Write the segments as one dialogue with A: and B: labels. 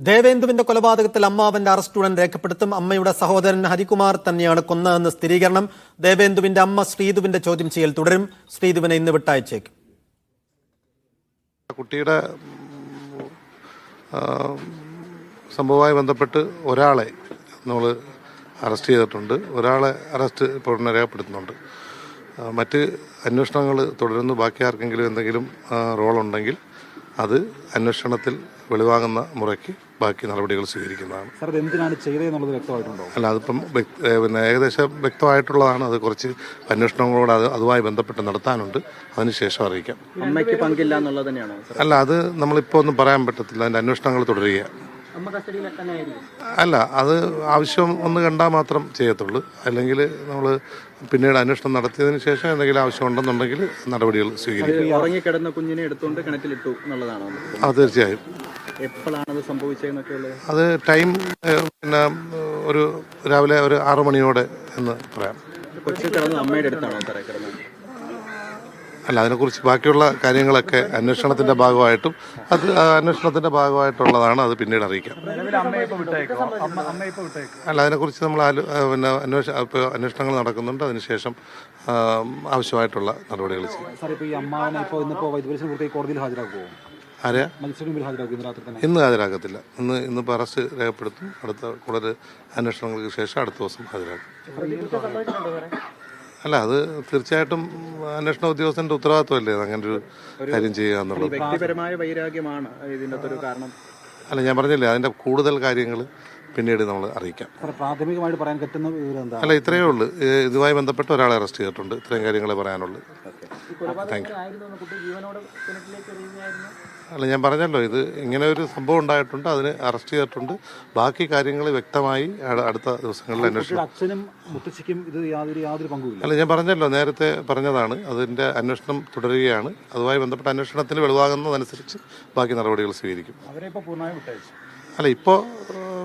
A: ദേവേന്ദുവിന്റെ കൊലപാതകത്തിൽ അമ്മാവന്റെ അറസ്റ്റുടൻ രേഖപ്പെടുത്തും. അമ്മയുടെ സഹോദരൻ ഹരികുമാർ തന്നെയാണ് കൊന്നതെന്ന് സ്ഥിരീകരണം. ദേവേന്ദുവിന്റെ അമ്മ ശ്രീധുവിന്റെ ചോദ്യം ചെയ്യൽ തുടരും. ശ്രീധുവിനെ ഇന്ന് വിട്ടയച്ചേക്കും.
B: കുട്ടിയുടെ സംഭവവുമായി ബന്ധപ്പെട്ട് ഒരാളെ നമ്മൾ അറസ്റ്റ് ചെയ്തിട്ടുണ്ട്. ഒരാളെ അറസ്റ്റ് ഇപ്പോൾ രേഖപ്പെടുത്തുന്നുണ്ട്. മറ്റ് അന്വേഷണങ്ങൾ തുടരുന്നു. ബാക്കി ആർക്കെങ്കിലും എന്തെങ്കിലും റോളുണ്ടെങ്കിൽ അത് അന്വേഷണത്തിൽ വെളിവാകുന്ന മുറയ്ക്ക് ബാക്കി നടപടികൾ സ്വീകരിക്കുന്നതാണ്.
C: സാർ എന്തിനാണ് ചെയ്തതെന്നുള്ളത് വ്യക്തമായിട്ടുണ്ടോ?
B: അല്ല അതിപ്പം പിന്നെ ഏകദേശം വ്യക്തമായിട്ടുള്ളതാണ്. അത് കുറച്ച് അന്വേഷണങ്ങളോട് അത് അതുമായി ബന്ധപ്പെട്ട് നടത്താനുണ്ട്. അതിനുശേഷം അറിയിക്കാം.
D: അമ്മയ്ക്ക് പങ്കില്ല എന്നുള്ളത് തന്നെയാണോ?
B: അല്ല അത് നമ്മളിപ്പോൾ ഒന്നും പറയാൻ പറ്റത്തില്ല. അതിന്റെ അന്വേഷണങ്ങൾ തുടരുക അല്ല അത് ആവശ്യം ഒന്ന് കണ്ടാൽ മാത്രം ചെയ്യത്തുള്ളൂ. അല്ലെങ്കിൽ നമ്മൾ പിന്നീട് അന്വേഷണം നടത്തിയതിന് ശേഷം എന്തെങ്കിലും ആവശ്യം ഉണ്ടെന്നുണ്ടെങ്കിൽ നടപടികൾ സ്വീകരിക്കും.
D: ഉറങ്ങിക്കിടന്ന കുഞ്ഞിനെ എടുത്തുകൊണ്ട് കിണറ്റിലിട്ടു എന്നുള്ളതാണ്?
B: അത് തീർച്ചയായും.
D: അത്
B: ടൈം പിന്നെ ഒരു രാവിലെ ഒരു ആറു മണിയോടെ എന്ന് പറയാം.
D: കൊച്ചു കിടന്ന് അമ്മയുടെ അടുത്താണോ സാറേ കിടന്നത്?
B: അല്ല അതിനെക്കുറിച്ച് ബാക്കിയുള്ള കാര്യങ്ങളൊക്കെ അന്വേഷണത്തിന്റെ ഭാഗമായിട്ടും അത് അന്വേഷണത്തിന്റെ ഭാഗമായിട്ടുള്ളതാണ് അത് പിന്നീട് അറിയിക്കാം. അല്ല അതിനെക്കുറിച്ച് നമ്മൾ പിന്നെ അന്വേഷ ഇപ്പോൾ അന്വേഷണങ്ങൾ നടക്കുന്നുണ്ട്. അതിനുശേഷം ആവശ്യമായിട്ടുള്ള നടപടികൾ ചെയ്യും. ആരെയാ
C: ഇന്ന്
B: ഹാജരാക്കത്തില്ല. ഇന്ന് ഇന്നിപ്പോൾ അറസ്റ്റ് രേഖപ്പെടുത്തും. അടുത്ത കൂടുതൽ അന്വേഷണങ്ങൾക്ക് ശേഷം അടുത്ത ദിവസം ഹാജരാക്കും. അല്ല അത് തീർച്ചയായിട്ടും അന്വേഷണ ഉദ്യോഗസ്ഥന്റെ ഉത്തരവാദിത്വമല്ലേ അങ്ങനെ ഒരു കാര്യം ചെയ്യുക എന്നുള്ളത്?
D: വ്യക്തിപരമായ വൈരാഗ്യമാണ് ഇതിന്റെ കാരണം.
B: അല്ല ഞാൻ പറഞ്ഞില്ലേ അതിന്റെ കൂടുതൽ കാര്യങ്ങൾ പിന്നീട് നമ്മൾ അറിയിക്കാം.
C: പ്രാഥമികമായിട്ട് പറയാൻ പറ്റുന്ന വിവരം എന്താ?
B: അല്ല ഇത്രയേ ഉള്ളൂ. ഇതുമായി ബന്ധപ്പെട്ട് ഒരാളെ അറസ്റ്റ് ചെയ്തിട്ടുണ്ട്. ഇത്രയും കാര്യങ്ങളെ പറയാനുള്ളൂ. അല്ല ഞാൻ പറഞ്ഞല്ലോ ഇത് ഇങ്ങനെ ഒരു സംഭവം ഉണ്ടായിട്ടുണ്ട് അതിന് അറസ്റ്റ് ചെയ്തിട്ടുണ്ട്. ബാക്കി കാര്യങ്ങൾ വ്യക്തമായി അടുത്ത ദിവസങ്ങളിൽ അന്വേഷണം
C: അച്ഛനും മുത്തശ്ശിക്കും ഇത് യാതൊരു യാതൊരു പങ്കുമില്ല.
B: അല്ല ഞാൻ പറഞ്ഞല്ലോ നേരത്തെ പറഞ്ഞതാണ് അതിന്റെ അന്വേഷണം തുടരുകയാണ്. അതുമായി ബന്ധപ്പെട്ട അന്വേഷണത്തിന് വെളിവാകുന്നതനുസരിച്ച് ബാക്കി നടപടികൾ സ്വീകരിക്കും.
C: അവരെ ഇപ്പോൾ പൂർണമായും വിട്ടയച്ചു.
B: അല്ല ഇപ്പോൾ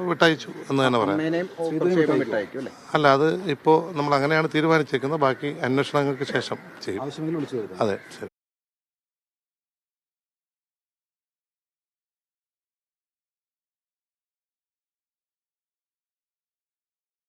B: വിട്ടയച്ചു എന്ന് തന്നെ പറയാം.
D: അല്ല?
B: അത് ഇപ്പോൾ നമ്മൾ അങ്ങനെയാണ് തീരുമാനിച്ചേക്കുന്നത്. ബാക്കി അന്വേഷണങ്ങൾക്ക് ശേഷം ചെയ്യും. അതെ ശരി.